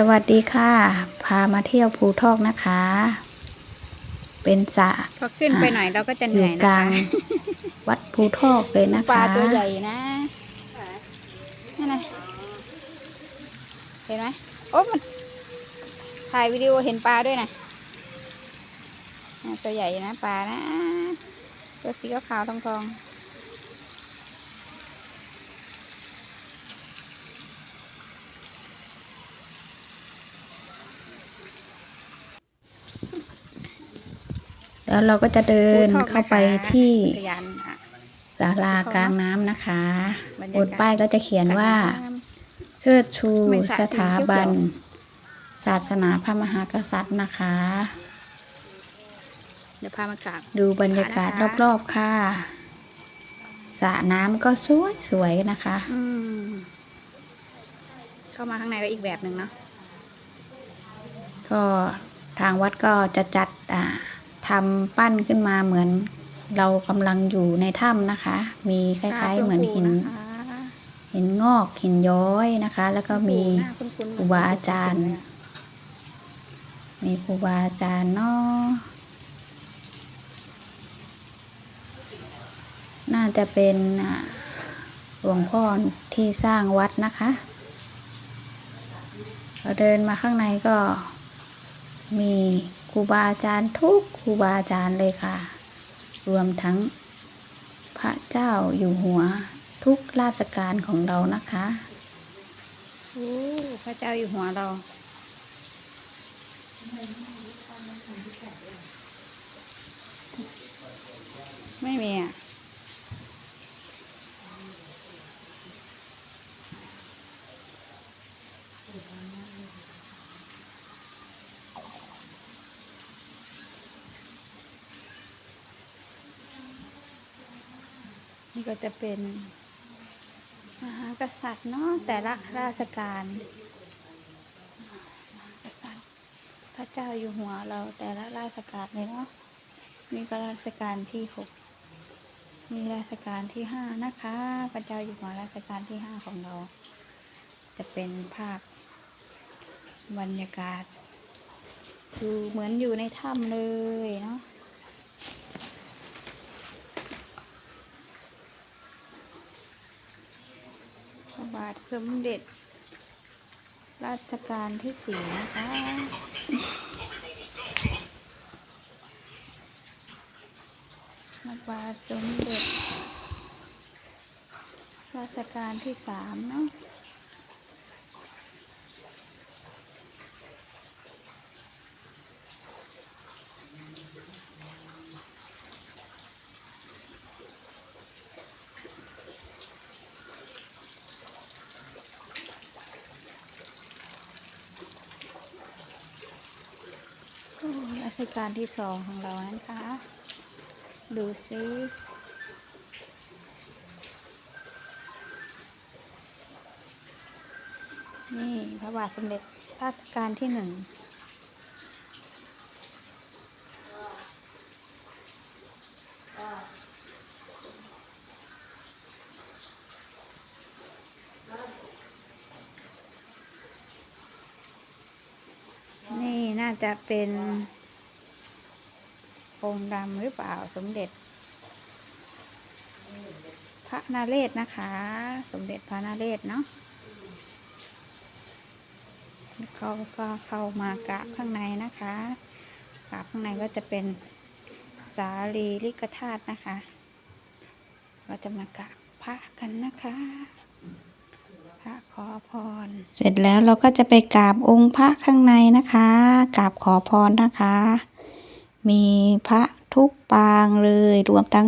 สวัสดีค่ะ พามาเที่ยวภูทอกนะคะ เป็นสระพอขึ้นไปหน่อยเราก็จะเหอยู่นื่อยกนะลางคะวัดภูทอกเลยนะคะปลาตัวใหญ่นะนั่นนะเห็นไหมโอ้มันถ่ายวิดีโอเห็นปลาด้วยนะอะตัวใหญ่นะปลานะ ตัวสีขาวๆทองทอง แล้วเราก็จะเดินภูทอกเข้าไปนะคะที่อุทยานค่ะศาลากลางน้ำนะคะบรรยากาศบนป้ายก็จะเขียนว่า เชิดชูไม่สะสสีถาเขียวบันเขีศาสนาพระมหากษัตริย์นะคะ เดี๋ยวพามากราบดูบรรยากาศนะคะรอบๆค่ะสระน้ำก็สวยสวยๆนะคะอืมเข้ามาข้างในก็อีกแบบหนึ่งเนาะ ก็ทางวัดก็จะจัดอ่า ทำปั้นขึ้นมาเหมือนเรากำลังอยู่ในถ้ำนะคะ มีคล้าย ๆ เหมือนหินนะคะหินงอกหินย้อยนะคะ แล้วก็มีหน้าคุ้นๆครูบาอาจารย์เลยอะมีครูบาอาจารย์เนาะน่าจะเป็นอ่าหลวงพ่อที่สร้างวัดนะคะเราเดินมาข้างในก็มี ครูบาอาจารย์ทุกครูบาอาจารย์เลยค่ะ รวมทั้งพระเจ้าอยู่หัวทุกราชการของเรานะคะโอ้พระเจ้าอยู่หัวเราไม่มีอะ นี่ก็จะเป็นมหากษัตริย์เนาะแต่ละราชการมหากษัตริย์พระเจ้าอยู่หัวเราแต่ละราชการเลยเนาะนี่ก็ราชการที่หกมีราชการที่ห้านะคะ พระเจ้าอยู่หัวราชการที่ห้าของเรา จะเป็นภาพบรรยากาศดูเหมือนอยู่ในถ้ำเลยเนาะ พระ บาทสมเด็จ ราชการที่สี่นะคะพระบาทสมเด็จ ราชการที่สามเนาะ ราชการที่สองของเรานะคะ ดูซินี่พระบาทสมเด็จราชการที่หนึ่ง นี่น่าจะเป็นองค์ดำหรือเปล่าสมเด็จ พระนาเรศนะคะ สมเด็จพระนาเรศเนาะเขาก็เข้ามากราบข้างในนะคะกราบข้างในก็จะเป็นสารีริกธาตุนะคะ เราจะมากราบพระกันนะคะ ระขอพร เสร็จแล้วเราก็จะไปกราบองค์พระข้างในนะคะกราบขอพรนะคะ มีพระทุกปางเลยรวมทั้ง